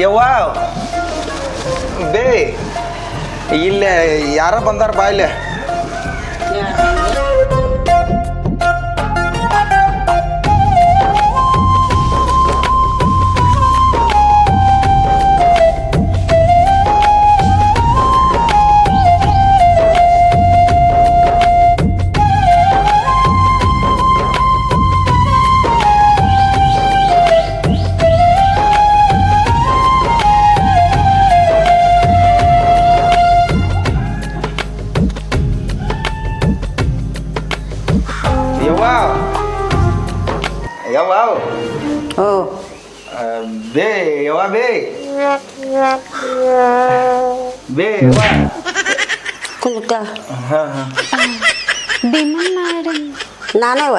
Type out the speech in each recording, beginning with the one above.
ಯವ್ವ? ಬೇ ಇಲ್ಲೇ ಯಾರ ಬಂದಾರ ಬಾ ಇಲ್ಲೇ. ಬೇ ಕುಲ್ಕ. ಹಾಂ ಹಾಂ. ನಾನೇವ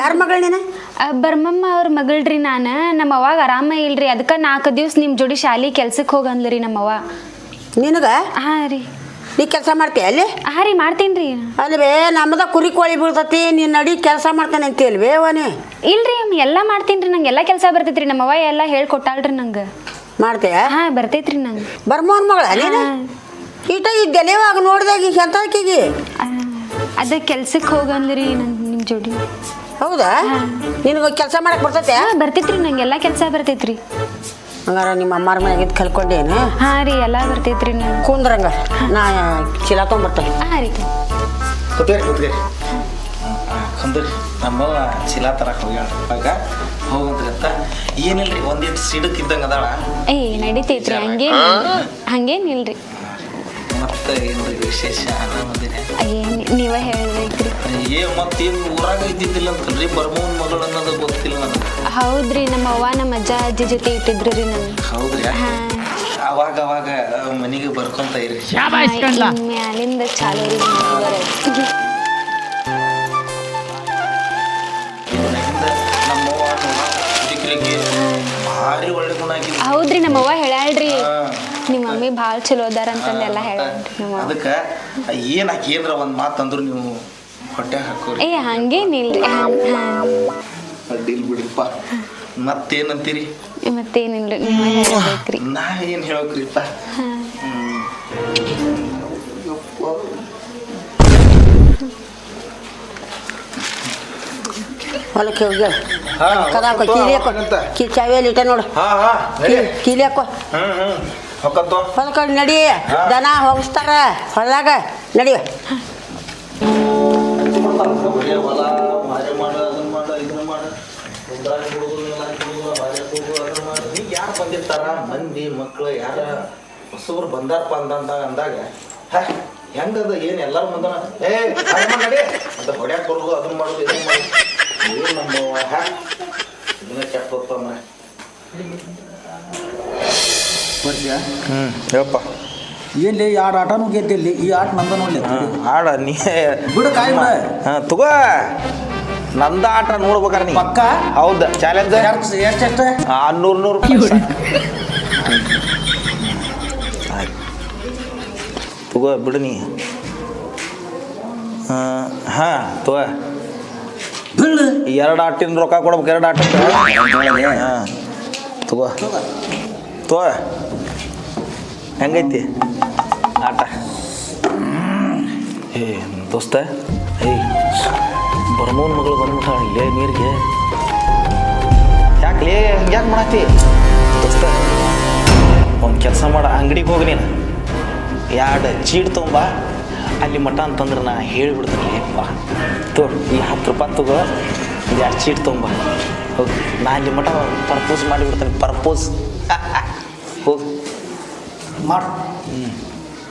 ಯಾರ ಮಗಳು ನೀನು? ಬರ್ಮಮ್ಮ ಅವ್ರ ಮಗಳ್ರಿ ನಾನು. ನಮ್ಮ ಅವಾಗ ಆರಾಮ ಇಲ್ರಿ. ಅದಕ್ಕೆ ನಾಲ್ಕು ದಿವ್ಸ ನಿಮ್ಮ ಜೋಡಿ ಶಾಲಿ ಕೆಲ್ಸಕ್ಕೆ ಹೋಗಂದ್ರಿ ನಮ್ಮವ್ವ. ನಿನಗ? ಹಾಂ ರೀ. ನೀ ಕೆಲಸ ಮಾಡ್ತೀಯ ಅಲ್ಲಿ? ಹಾಂ ರೀ ಮಾಡ್ತೀನಿ ರೀ. ಅಲ್ವೇ ನಮ್ದ ನಮ್ಮದ ಕುರಿ ಕೋಳಿ ಬೀಳ್ತತಿ. ನೀನು ನಡಿ ಕೆಲಸ ಮಾಡ್ತಾನೆ ಅಂತೀಯಲ್ ಅವನೇ ಇಲ್ರಿ ಎಲ್ಲ ಮಾಡ್ತೀನಿ ರೀ. ನಂಗೆ ಎಲ್ಲ ಕೆಲಸ ಬರ್ತೈತ್ರಿ ನಮ್ಮವ್ವ. ಎಲ್ಲ ಹೇಳ್ಕೊಟ್ಟಾಳ್ರಿ ನಂಗೆ. ಮಾಡ್ತೀಯ? ಹಾಂ ಬರ್ತೈತ್ರಿ ನಂಗೆ. ಬರ್ಮೋನ್ ಮಗಳ ನೀನು? ಈಟ ಈ ಡೆಲಿವಾಗ ನೋಡಿದಾಗ ಈಗ ಎಂತಕಿಗಿ ಅದ ಕೆಲ್ಸಕ್ಕೆ ಹೋಗಂದ್ರಿ ನನ್ ನಿಮ್ಮ ಜೋಡಿ. ಹೌದಾ? ನಿನಗೆ ಕೆಲಸ ಮಾಡಕ್ ಬರ್ತೈತೆ? ಹಾಂ ಬರ್ತೈತ್ರಿ ನಂಗೆ ಎಲ್ಲ ಕೆಲಸ ಬರ್ತೈತ್ರಿ. ಹಂಗಾರ ನಿಮ್ಮ ಅಮ್ಮಾರ ಮನೆಗೆ ಇದ್ದು ಕಲ್ಕೊಂಡೇನು? ಹಾಂ ರೀ ಎಲ್ಲ ಬರ್ತೈತ್ರಿ ನಂಗೆ. ಕುಂದ್ರಂಗ. ನಾ ಚೀಲ ತೊಗೊಂಬರ್ತೇನೆ. ಹಾಂ ರೀ. ಕೂತ್ರಿ ಕೂತ್ರಿ ಕುಂದ್ರಿ. ನಮ್ಮವ್ವ ಚೀಲ ತರಕ್ಕೆ ಹೋಗ್ಯಾಳ. ಇವಾಗ ಹೋಗಂದ್ರಿ ಅಂತ ಏನಿಲ್ರಿ ಒಂದಿಟ್ಟು ಸಿಡಕ್ ಇದ್ದಂಗೆ ಅದಾಳ? ಏ ನಡೀತೈತ್ರಿ ಹಂಗೇನ್ ಹಂಗೇನಿಲ್ರಿ. ಮತ್ತೆ ಏನ್ರಿ ವಿಶೇಷ? ಆರಾಮದಿನ ಏನ್ ನೀವ ಹೇಳ್ಬೇಕ್ರಿ. ಏ ಮತ್ತೇನು ಊರಾಗ ಇದ್ದಿದ್ದಿಲ್ಲ ಅಂತಲ್ರಿ ಬರ್ಮೋನ್ ಮಗಳು ಅನ್ನೋದು ಗೊತ್ತಿಲ್ಲ ನನಗೆ ಹೌದ್ರಿ ನಮ್ಮ ಅವ್ವ ನಮ್ಮ ಅಜ್ಜ ಅಜ್ಜಿ ಜೊತೆ ಇಟ್ಟಿದ್ರು ರೀ ನಮ್ಗೆ. ಹೌದ್ರಿ? ಹಾ. ಅವಾಗ ಅವಾಗ ಮನೆಗೆ ಬರ್ಕೊಂತ ಇರಿ. ಮ್ಯಾಲಿಂದ ಚಾಲು ರೀ ಭಾರಿ ಒಳ್ಳೆ ಗುಣ ಹೌದ್ರಿ ನಮ್ಮವ್ವ ಹೇಳ್ಯಾಳ್ರಿ. ನಿಮ್ಮ ಮಮ್ಮಿ ಭಾಳ ಚಲೋ ಅದಾರ ಅಂತಂದೆಲ್ಲ ಹೇಳ್ರಿ ನಮ್ಮ ಅದಕ್ಕೆ ಏನು ಆಕಿ ಏನ್ರ ಒಂದ್ ಮಾತು ಅಂದ್ರು ನೀವು ಹೊಟ್ಟೆ ಹಾಕೋರಿ. ಏ ಹಂಗೇನಿಲ್ರಿ. ಅಡ್ಡಿಲ್ ಬಿಡಿಪ್ಪ ಮತ್ತೇನಂತೀರಿ? ಮತ್ತೇನಿಲ್ರಿ ನೀವ ಹೇಳ್ಬೇಕ್ರಿ. ನಾ ಏನ್ ಹೇಳ್ಕ್ರಿಪ್ಪ ಹೊಲಕ್ಕೆ ಹೋಗ್ಯಾಳ ಕದಾಕ ಹೊಕ್ಕಂತು, ಕೀಲಿ ಹಾಕೋ. ಹೊಕ್ಕಂತ. ಕೀ ಚಾವಿಯಲ್ಲಿ ಇಟ್ಟ ನೋಡು. ಹಾ ನಡಿ. ಹೊಲಕ್ಕೆ ದನ ಹೋಗಿಸ್ತಾರ ಹೊಲದಾಗ ನಡಿ. ಯಾರು ಬಂದಿರ್ತಾರ ಮಂದಿ ಮಕ್ಕಳು ಯಾರ ಹೊಸಬ್ರು ಬಂದಾರಪ್ಪ ಅಂದಂದ ಅಂದಾಗ ಹ. ಹೆಂಗದ ಏನು ಎಲ್ಲರೂ ಬಂದನ ಏ ಅಂತ ಹೊಡ್ಯಾಕ್ ಬರೋದು ಅದನ್ನ ಮಾಡೋದು ಇದನ್ನ ಮಾಡೋದು ಏನು ನಮ್ಮ ಹ ಇದನ್ನ ಹೋಗ್ತಾನ ಹ್ಞೂ ಹೇಳಪ್ಪ ಎಲ್ಲಿ? ಎರಡು ಆಟನೂ ಗೆದ್ದಿಲ್ಲಿ ಈ ಆಟ ನಂದ ನೋಡ್ಲಿ. ಆಡ ನೀ ಬಿಡು ಕಾಯಿ ಹಾಂ ಹಾ ತಗೋ. ನಂದ ಆಟ ನೋಡ್ಬೇಕಾರ ನೀ. ಪಕ್ಕ? ಹೌದ ಚಾಲೆಂಜ್ ಎಷ್ಟೆಷ್ಟು ನೂರು ನೂರು ರೂಪಾಯಿ ಆಯ್ತು. ತಗೋ ಬಿಡು ನೀ. ಹಾಂ ತಗೋ. ಎರಡು ಆಟಿನ ರೊಕ್ಕ ಕೊಡ್ಬೇಕು, ಎರಡು ಆಟ ತಗೋ. ತಗೋ. ಹೆಂಗೈತಿ? ಆಟ. ಏ ದೋಸ್ತ. ಏಯ್ ಬರ್ಮೋನ್ ಮಗಳು ಬಂದ್ಬಿಟ್ಟಾಳೆ ಇಲ್ಲೇ ನೀರಿಗೆ. ಯಾಕೆ ಲೇ, ಯಾಕೆ ಮಾಡತ್ತಿ ದೋಸ್ತ, ಒಂದು ಕೆಲಸ ಮಾಡ, ಅಂಗಡಿಗೆ ಹೋಗಿ ನೀನು. ಎರಡು ಚೀಟ್ ತೊಗೊಂಬ. ಅಲ್ಲಿ ಮಠ ಅಂತಂದ್ರೆ ನಾ ಹೇಳಿಬಿಡ್ತೀನಿ ಬಾ. ತೋ ಈ ಹತ್ತು ರೂಪಾಯಿ ತಗೋ ಎರಡು ಚೀಟ್ ತೊಗೊಂಬ ಹೋಗಿ. ನಾ ಅಲ್ಲಿ ಮಠ ಪರ್ಪೋಸ್ ಮಾಡಿಬಿಡ್ತೀನಿ ಪರ್ಪೋಸ್. ಹೋಗಿ. ಮಾಡು.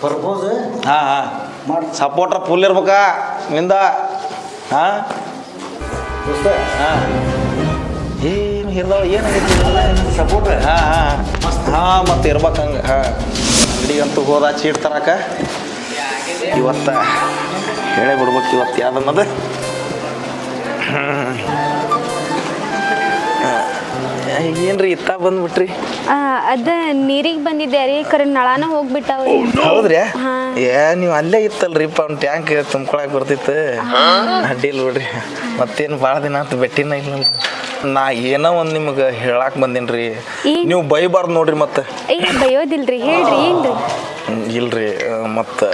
ಪರ್ಪೋಸ್? ಹಾಂ ಹಾಂ. ಮಾಡಿ. ಸಪೋರ್ಟ್ರ ಫುಲ್ ಇರ್ಬೇಕಾ? ನಿಂದ? ಹಾಂ? ಹಾಂ. ಏನು ಹಿರಿದವ ಏನಾಗೈತಿ ಸಪೋರ್ಟ್ ಹಾಂ ಹಾಂ. ಹಾಂ ಮತ್ತೆ ಇರ್ಬೇಕು ಹಂಗೆ. ಹಾಂ. ಅಂಗಡಿಗಂತೂ ಹೋದ ಚೀಟ್ ತರಕ. ಇವತ್ತ ಹೇಳೇ ಬಿಡ್ಬೇಕು ಇವತ್ತು ಯಾವ್ದನ್ನೋದು. ಏನ್ರಿ ಇತ್ತ ಬಂದ್ಬಿಟ್ರಿ? ಅದ ನೀರಿಗೆ ಬಂದಿದ್ದೆ ರೀ ಕರೆ ನಳಾನ ಹೋಗ್ಬಿಟ್ಟಾವ್ರಿ. ಹೌದ್ರಿ ಹಾ. ಏ ನೀವು ಅಲ್ಲೇ ಇತ್ತಲ್ರಿಪ್ಪ ಒಂದು ಟ್ಯಾಂಕ್ ತುಂಬ್ಕೊಳಕ್ ಬರ್ತಿತ್ತು. ಅಡ್ಡಿಲ್ ಬಿಡ್ರಿ. ಮತ್ತೇನು ಭಾಳ ದಿನ ಆತು ಬೆಟ್ಟಿನ ಇಲ್ಲ. ನಾ ಏನೋ ಒಂದು ನಿಮ್ಗೆ ಹೇಳಾಕ್ ಬಂದೀನಿ ಏನ್? ನೀವು ಬೈಬಾರ್ದು ನೋಡ್ರಿ ಮತ್ತೆ. ಏ ಬಯೋದಿಲ್ರಿ ಹೇಳ್ರಿ ಏನ್ರಿ? ಇಲ್ರಿ ಮತ್ತೆ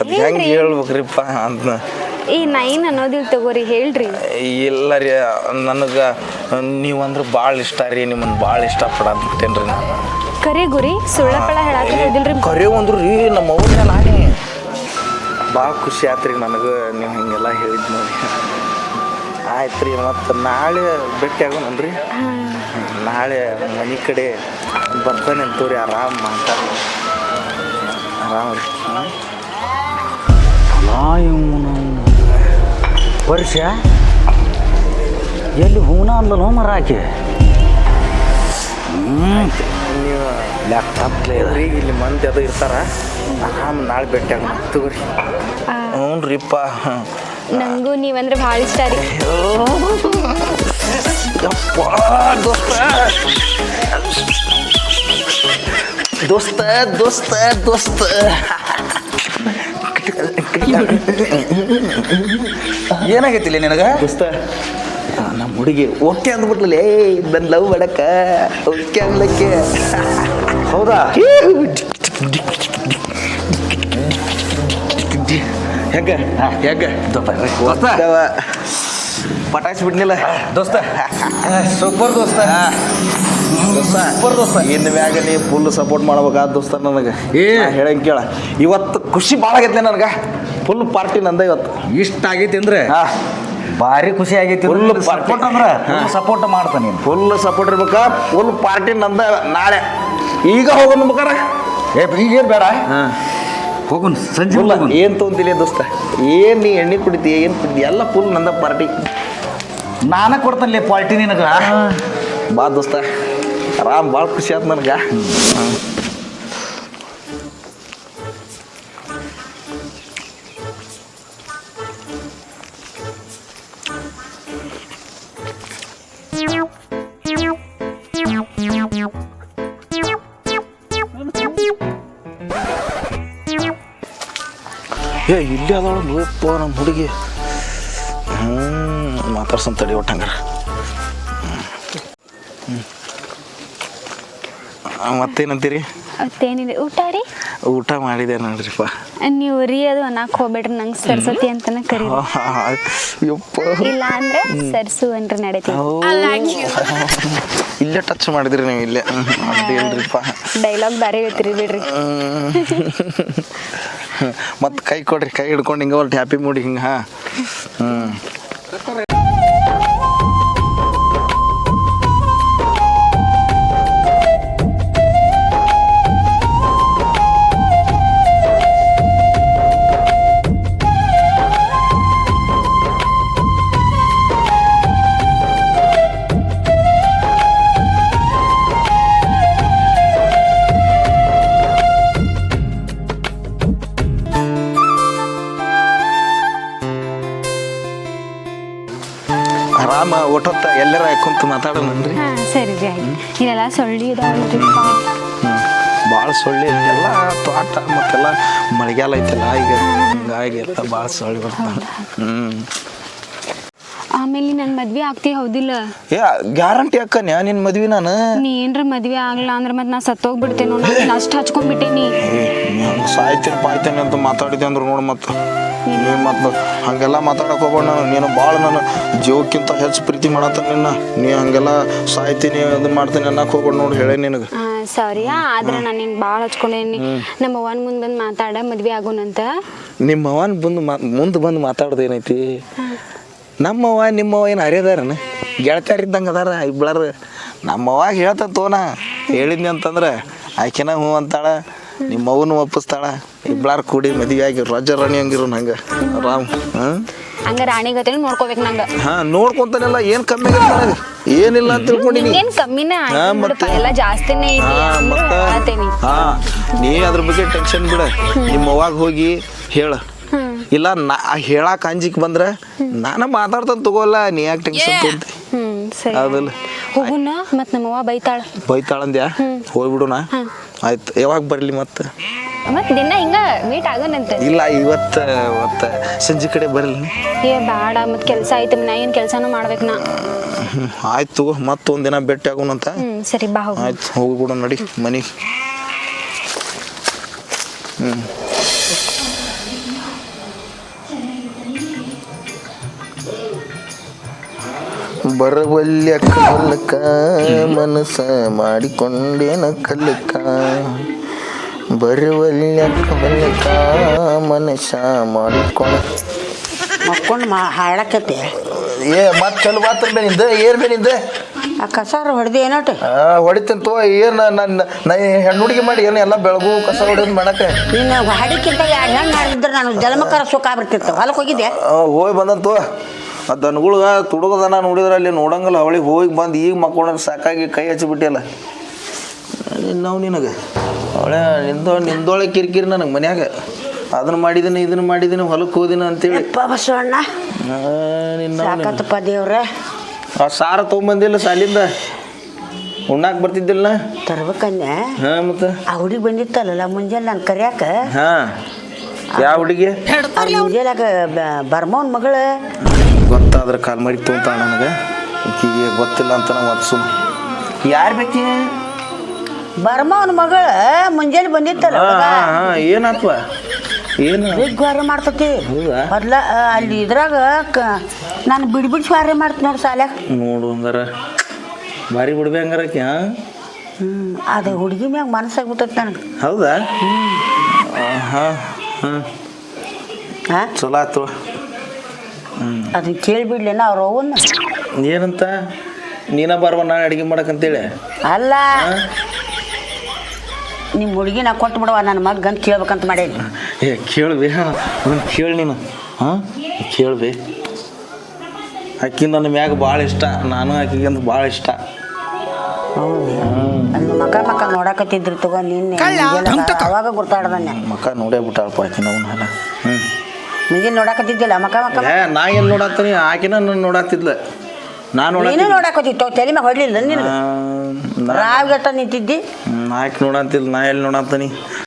ಅದು ಹೆಂಗೆ ಹೇಳ್ಬೇಕ್ರಿಪ್ಪ ಅಂತ. ಏ ನಾ ಏನ್ ಅನ್ನೋದಿಲ್ ತಗೋರಿ ಹೇಳ್ರಿ. ಇಲ್ಲ ರೀ ನನಗೆ ನೀವು ಅಂದ್ರೆ ಭಾಳ ಇಷ್ಟ ರೀ ನಿಮ್ಮನ್ನು ಭಾಳ ಇಷ್ಟ ರೀ ನಾನು. ಕರೆ ಗುರಿ ಸುಳ್ಳಪಳ ಹೇಳಿದಿಲ್ರಿ ಕರೆ ಒಂದು ರೀ ನಮ್ಮ ಅವ್ರ ನಾನೇ. ಭಾಳ ಖುಷಿ ಆತ್ರಿ ನನಗೆ ನೀವು ಹಿಂಗೆಲ್ಲ ಹೇಳಿದ್ ನೋಡಿ. ಆಯ್ತು ರೀ ಮತ್ತು ನಾಳೆ ಭೇಟಿ ಆಗೋಣನ್ರಿ. ನಾಳೆ ಮನೆ ಕಡೆ ಬರ್ತಾನೆ ಅಂತವ್ರಿ ಆರಾಮ್ ಮಾಡ್ತಾರೆ. ಆರಾಮ್ ರೀ. ವರ್ಷ? ಎಲ್ಲಿ ಹೂನ ಅಂದನು ಮರ ಹಾಕಿ? ನೀವು ರೀ ಇಲ್ಲಿ ಮಂದಿ ಅದು ಇರ್ತಾರ. ಆರಾಮ್ ನಾಳೆ ಭೇಟಿ ಆಗೋಣ. ತಗೋರಿ. ಹ್ಞೂ ರೀಪ್ಪ ನಂಗೂ ನೀವಂದ್ರೆ ಭಾಳ ಇಷ್ಟ ರೀ. ದೋಸ್ತ. ದೋಸ್ತ ದೋಸ್ತ ಏನಾಗೈತಿಲ್ಲ ನಿನಗ? ದೋಸ್ತ. ನಮ್ಮ ಹುಡುಗಿ ಓಕೆ ಅಂದ್ಬಿಟ್ಲೇ ನನ್ನ ಲವ್ ಮಾಡಕ್ಕ ಓಕೆ ಅನ್ಲಕ್ಕೆ ಹೌದಾ? ಹೆಂಗ ಹೆಂಗ ದೋಸ್ತ ಪಟಾಕ್ಸಿ ಬಿಡ್ನಿಲ್ಲ ದೋಸ್ತ. ಸೂಪರ್ ದೋಸ್ತ. ಸೂಪರ್ ದೋಸ್ತ. ಇನ್ನು ಮ್ಯಾಗ ನೀ ಫುಲ್ ಸಪೋರ್ಟ್ ಮಾಡ್ಬೇಕಾದ ದೋಸ್ತ ನನಗೆ? ಏ. ಹೇಳಂಗೆ ಕೇಳ. ಇವತ್ತು ಖುಷಿ ಭಾಳ ಆಗೈತೆ ನನಗೆ. ಫುಲ್ ಪಾರ್ಟಿ ನಂದ ಇವತ್ತು. ಇಷ್ಟ ಆಗೈತಿ ಅಂದ್ರೆ ಹಾ. ಭಾರಿ ಖುಷಿ ಆಗೈತಿ ಫುಲ್ ಸಪೋರ್ಟ್ ಅಂದ್ರೆ ಸಪೋರ್ಟ್ ಮಾಡ್ತಾನೆ ಫುಲ್ ಸಪೋರ್ಟ್ ಇರ್ಬೇಕಾ? ಫುಲ್ ಪಾರ್ಟಿ ನಂದ ನಾಳೆ. ಈಗ ಹೋಗೋಣ ಬೇಕಾರೆ ಏ ಈಗೇನು ಬೇಡ. ಹೋಗುನ್ ಸಂಜೆ ಫುಲ್ ಏನು ತೊಗೊಂತಿಲ್ಲ ದೋಸ್ತ? ಏನು ನೀ ಎಣ್ಣೆ ಕುಡಿತಿ ಏನು ಕುಡಿತಿ? ಎಲ್ಲ ಫುಲ್ ನಂದ ಪಾರ್ಟಿ ನಾನ ಕೊಡ್ತಾನೆ ಪಾರ್ಟಿ ನಿನಗ? ಬಾ ದೋಸ್ತ. ಆರಾಮ್ ಭಾಳ ಖುಷಿ ಆಯ್ತು ನನಗೆ. ಏ ಇಲ್ಲಿ ಅದೊಳ ನೋಯಪ್ಪ ನಮ್ಮ ಹುಡುಗಿ. ಹ್ಞೂ ಮಾತಾಡ್ಸನ್ ತಡಿ ಒಟ್ಟು ಹಂಗಾರ. ಹ್ಞೂ ಮತ್ತೇನಂತೀರಿ? ಮತ್ತೇನಿದೆ? ಊಟ ರೀ? ಊಟ ಮಾಡಿದೆ ನೋಡ್ರಿಪ್ಪ. ನೀವು ರೀ ಅದು ಅನ್ನಕ್ ಹೋಗ್ಬೇಡ್ರಿ. ನಂಗೆ ಸರಸ್ವತಿ ಅಂತಾನೆ ಕರಿ ಯಪ್ಪ. ಇಲ್ಲ ಅಂದ್ರೆ ಸರ್ಸು ಅಂದ್ರೆ ನಡೀತೀವಿ ಇಲ್ಲೇ ಟಚ್ ಮಾಡಿದ್ರಿ ನೀವು ಇಲ್ಲೇ. ಡೈಲಾಗ್ ಬೇರೆ ಐತ್ರಿ ಬಿಡ್ರಿ. ಮತ್ತು ಕೈ ಕೊಡ್ರಿ ಕೈ ಹಿಡ್ಕೊಂಡು ಹಿಂಗೆ ಹೊರ್ಟು ಹ್ಯಾಪಿ ಮೂಡಿ ಹಿಂಗೆ ಹಾಂ. ಹ್ಞೂ ಕುಂತು ಮಾತಾಡೋಣನ್ರಿ ಹಾ ಸರಿ ರೀ ಆಯ್ತು. ಇಲ್ಲೆಲ್ಲ ಸೊಳ್ಳಿ ಇದಾವಲ್ರಿ ಭಾಳ ಸೊಳ್ಳೆ ಎಲ್ಲ ತೋಟ ಮತ್ತೆಲ್ಲ ಮಳೆಗಾಲ ಐತಲ್ಲ ಈಗ ಹಿಂಗಾಗಿ ಎಲ್ಲ ಭಾಳ ಸೊಳ್ಳೆ ಬರ್ತಾವೆ. ಹ್ಞೂ ಆಮೇಲೆ ನನ್ನ ಮದ್ವೆ ಆಗ್ತಿ ಹೌದಿಲ್ಲ? ಏ ಗ್ಯಾರಂಟಿ ಅಕ್ಕನ್ಯಾ ನಿನ್ನ ಮದ್ವಿ ನಾನು? ನೀ ಏನ್ರ ಮದ್ವೆ ಆಗ್ಲಿಲ್ಲ ಅಂದ್ರೆ ಮತ್ತೆ ನಾ ಸತ್ತೋಗ್ಬಿಡ್ತೇನೋ ನಾನು ಅಷ್ಟು ಹಚ್ಕೊಂಡ್ಬಿಟ್ಟೇನಿ ಸಾಯ್ತೇನೆ ಪಾಯ್ತೇನೆ ಅಂತ ಮಾತಾಡಿದೆ ಅಂದ್ರೆ ನೋಡು ಮತ್ತೆ. ನೀ ಮತ್ತು ಹಾಗೆಲ್ಲ ಮಾತಾಡಕ್ಕೆ ಹೋಗೋಣ ನೀನು. ಭಾಳ ನಾನು ಜೀವಕ್ಕಿಂತ ಹೆಚ್ಚು ಪ್ರೀತಿ ಮಾಡತ್ತ ನಿನ್ನ. ನೀ ಹಂಗೆಲ್ಲ ಸಾಯ್ತೀನಿ ಅದು ಮಾಡ್ತೀನಿ ಅನ್ನಕ್ಕೆ ಹೋಗೋಣ ನೋಡಿ ಹೇಳೇ ನಿನಗೆ. ಸಾರಿ ಆದ್ರೆ ನಾನು ನಿನ್ ಭಾಳ ಹಚ್ಕೊಂಡೇನಿ. ನಮ್ಮ ಅವನ್ ಮುಂದೆ ಬಂದು ಮಾತಾಡ ಮದ್ವೆ ಆಗೋಣಂತ ನಿಮ್ಮ ಅವನ್ ಬಂದು ಮುಂದೆ ಬಂದು ಮಾತಾಡೋದು ಏನೈತಿ? ನಮ್ಮವ್ವ ನಿಮ್ಮವ್ವ ಏನು ಹರಿಯದಾರನ ಗೆಳತಿಯರ್ ಇದ್ದಂಗೆ ಅದಾರ ಇಬ್ಬಳಾರ ನಮ್ಮವ್ವಾಗ ಹೇಳ್ತ ತೋನ ಹೇಳಿದ್ನಿ ಅಂತಂದ್ರೆ ಆಕೆನ ಹ್ಞೂ ಅಂತಾಳ. ನಿಮ್ಮವ್ವನು ಒಪ್ಪಿಸ್ತಾಳ ಇಬ್ಬಳಾರ ಕೂಡಿ ಮದುವೆ ಆಗಿ ರಾಜ ರಾಣಿ ಹಂಗಿರು ನಂಗೆ ಆರಾಮ್ ಹಾಂ? ಹಂಗ ರಾಣಿ ಗತಿನ ನೋಡ್ಕೋಬೇಕು ನಂಗೆ. ಹಾ ನೋಡ್ಕೊಂತಾನೆಲ್ಲ ಏನು ಕಮ್ಮಿ ಅಂತ ನನಗೆ? ಏನಿಲ್ಲ ಅಂತ ತಿಳ್ಕೊಂಡಿನಿ ಏನ್ ಕಮ್ಮಿನ? ಹಾ, ಮತ್ತೆ? ಎಲ್ಲ ಜಾಸ್ತಿನೇ ಇದೆ ಹಾ ಮತ್ತ ಹಾ ನೀ ಅದ್ರ ಬಗ್ಗೆ ಟೆನ್ಷನ್ ಬಿಡ. ನಿಮ್ಮ ಅವ್ವಾಗ ಹೋಗಿ ಹೇಳ. ಇಲ್ಲ ನಾ ಹೇಳಾಕ ಅಂಜಿಕ್ ಬಂದ್ರ ನಾನ ಮಾತಾಡ್ತಾನೆ ತಗೋಲ್ಲ ನೀ ಯಾಕೆ ಟೆನ್ಷನ್ ತೊಂತಿ? ಹ್ಮ್ ಸರಿ. ಹೌದಲ್ಲ. ಹೋಗುನ ಮತ್ ನಮ್ಮವ್ವ ಬೈತಾಳ. ಬೈತಾಳಂದ್ಯಾ? ಹೋಗ್ಬಿಡುನ ಆಯ್ತು ಯಾವಾಗ ಬರಲಿ ಮತ್ತೆ? ಮತ್ತೆ ದಿನ ಹಿಂಗ ಮೀಟ್ ಆಗನಂತೆ. ಇಲ್ಲ ಇವತ್ತು ಮತ್ತೆ ಸಂಜೆ ಕಡೆ ಬರಲಿ. ಏ ಬೇಡ ಮತ್ತೆ ಕೆಲಸ ಐತೆ ನಾ ಏನು ಕೆಲಸನೂ ಮಾಡ್ಬೇಕು ನಾ. ಆಯ್ತು ಮತ್ತೊಂದು ದಿನ ಭೇಟಿ ಆಗೋಣಂತ ಹ್ಞೂ ಸರಿ ಬಾ ಹೋಗು. ಆಯ್ತು ಹೋಗ್ಬಿಡು ನಡಿ ಮನೆಗೆ. ಹ್ಞೂ ಬರವಲ್ಯ ಕಲ್ಲಕ ಮನಸ ಮಾಡಿಕೊಂಡೇನ ಕಲ್ಲಕ ಬರವಲ್ಯ ಕಲ್ಲಕ ಮನಸ ಮಾಡಿಕೊಂಡ ಮಕ್ಕೊಂಡು ಮಾ ಹಾಳಾಕೈತಿ ಏ ಮತ್ತೆ ಚಲೋ ಮಾತ್ರ ಬೇನಿಂದ ಏನ್ ಬೇನಿಂದ ಆ ಕಸಾರ ಹೊಡೆದು ಏನಟ ಹೊಡಿತೀನಿ ತೋ ಏನು ನನ್ನ ನಾ ಹೆಣ್ಣು ಹುಡುಗಿ ಮಾಡಿ ಏನು ಎಲ್ಲ ಬೆಳಗು ಕಸ ಹೊಡೆದ್ ಮಾಡಕ್ಕೆ? ನಿನ್ನ ಹಾಡಿಕ್ಕಿಂತ ಎರಡು ಹೆಣ್ಣು ಮಾಡಿದ್ರೆ ನಾನು ಜಲಮಕರ ಸುಖ ಆಗ್ಬಿಡ್ತಿತ್ತು. ಹೊಲಕ್ಕೆ ಹೋಗಿದ್ದೆ ಹೋಗಿ ಬಂದಂತು ಆ ದನಗಳ್ಗ ತುಡುಗದನ ನೋಡಿದ್ರೆ ಅಲ್ಲಿ ನೋಡಂಗಿಲ್ಲ. ಅವಳಿಗೆ ಹೋಗಿ ಬಂದು ಈಗ ಮಕ್ಕೊಂಡ್ರೆ ಸಾಕಾಗಿ ಕೈ ಹಚ್ಚಿಬಿಟ್ಟಿಲ್ಲ ನಾವು ನಿನಗೆ? ಅವಳೆ ನಿಂದ ನಿಂದೋಳೆ ಕಿರಿಕಿರಿ ನನಗೆ ಮನ್ಯಾಗ. ಅದನ್ನ ಮಾಡಿದಿನ ಇದನ್ನ ಮಾಡಿದಿನ ಹೊಲಕ್ಕೆ ಹೋದಿನ ಅಂತೇಳಿ. ಬಸವಣ್ಣ ನಿನ್ನ ಸಾಕತ್ತಪ್ಪ ದೇವ್ರೆ. ಆ ಸಾರ ತಗೊಂಬಂದಿಲ್ಲ ಸಾಲಿಂದ. ಉಣ್ಣಾಕ್ ಬರ್ತಿದ್ದಿಲ್ಲ ತರ್ಬೇಕನ್ನೆ ಹಾಂ ಮತ್ತೆ? ಆ ಹುಡುಗಿ ಬಂದಿತ್ತಲ್ಲ ಮುಂಜಾನೆ ನಾನು ಕರ್ಯಾಕ? ಹಾಂ. ಯಾವ ಹುಡುಗಿ? ಮುಂಜಾನೆ ಬರ್ಮವನ್ ಬರ್ಮೋನ್ ಮಗಳು. ಗೊತ್ತಾದ್ರೆ ಕಾಲ್ ಮಾಡಿ ತೋಂತ ನನಗೆ. ಈಕಿಗೆ ಗೊತ್ತಿಲ್ಲ ಅಂತ ನಾವು ಅದು ಸುಮ್ ಯಾರು ಬೇಕಿ? ಬರ್ಮವನ ಮಗಳು ಮುಂಜಾನೆ ಬಂದಿತ್ತಲ್ಲ ಏನಾತ್ವ? ಏನು? ಬಿಗ್ ವಾರ ಮಾಡ್ತತಿ? ಮೊದ್ಲ ಅಲ್ಲಿ ಇದ್ರಾಗ ನಾನು ಬಿಡ್ ಬಿಡ್ ಸ್ವಾರಿ ಮಾಡ್ತೀನಿ ನೋಡಿ ಸಾಲ್ಯಾಗ. ನೋಡು ಹಂಗಾರ ಭಾರಿ ಬಿಡ್ಬೇ ಹಂಗಾರ ಅದು ಹುಡುಗಿ ಮ್ಯಾಗ ಮನಸ್ಸಾಗ್ಬಿಟ್ಟೈತೆ ನನಗೆ. ಹೌದಾ? ಹಾಂ ಹಾಂ. ಹಾಂ? ಚಲೋ ಆತು ಅದನ್ನ ಕೇಳಿಬಿಡ್ಲೇನ ಅವ್ರ ಅವನ್ನ ಏನಂತ? ನೀನ ಬರ್ವ ನಾನು ಅಡುಗೆ ಮಾಡಕ್ಕಂತೇಳಿ ಅಲ್ಲ. ನಿಮ್ಮ ಹುಡುಗಿ ನಾ ಕೊಟ್ಟು ಬಿಡವ ನನ್ನ ಮಗ ಅಂತ ಕೇಳ್ಬೇಕಂತ ಮಾಡೇನಿ. ಏ ಕೇಳ್ಬೇ ಒಂದು ಕೇಳಿ ನೀನು. ಹಾಂ ಕೇಳ್ಬೇ. ಆಕಿ ನನ್ನ ಮ್ಯಾಗ ಭಾಳ ಇಷ್ಟ ನಾನು ಆಕಿಗೆ ಅಂತ ಭಾಳ ಇಷ್ಟ. ಅಲ್ಲಿ ಮಕ ಮಕ ನೋಡಕತ್ತಿದ್ರು ತಗೋ ನಿನ್ನೆ ಅವಾಗ ಗುರ್ತಾಡ್ದ ಮಕ್ಕ ನೋಡೇ ಬಿಟ್ಟಾಳಪ್ಪ ಆಕಿ ನಾವು ನಾನು ಹ್ಞೂ ಮುಂಜಾನೆ ನೋಡಾಕತ್ತಿದ್ದಿಲ್ಲ ಮಕ ಮಕ ಏ ನಾ ಎಲ್ಲಿ ನೋಡಾತೀನಿ ಆಕಿನ ನನ್ನ ನೋಡಾತಿದ್ಲ. ನಾ ನೀನು ನೋಡಾಕತ್ತಿತ್ತು ನೋಡಕತ್ತಿತ್ತು ತಲೆ ಮ್ಯಾಗ ಹೊಡ್ಲಿಲ್ಲ ನಿನ್ನ ರಾವ್ಗೆಟ್ಟ ನಿಂತಿದ್ದಿ? ಆಕೆ ನೋಡಂತಿಲ್ಲ ನಾ ಎಲ್ಲಿ ನೋಡತ್ತೀನಿ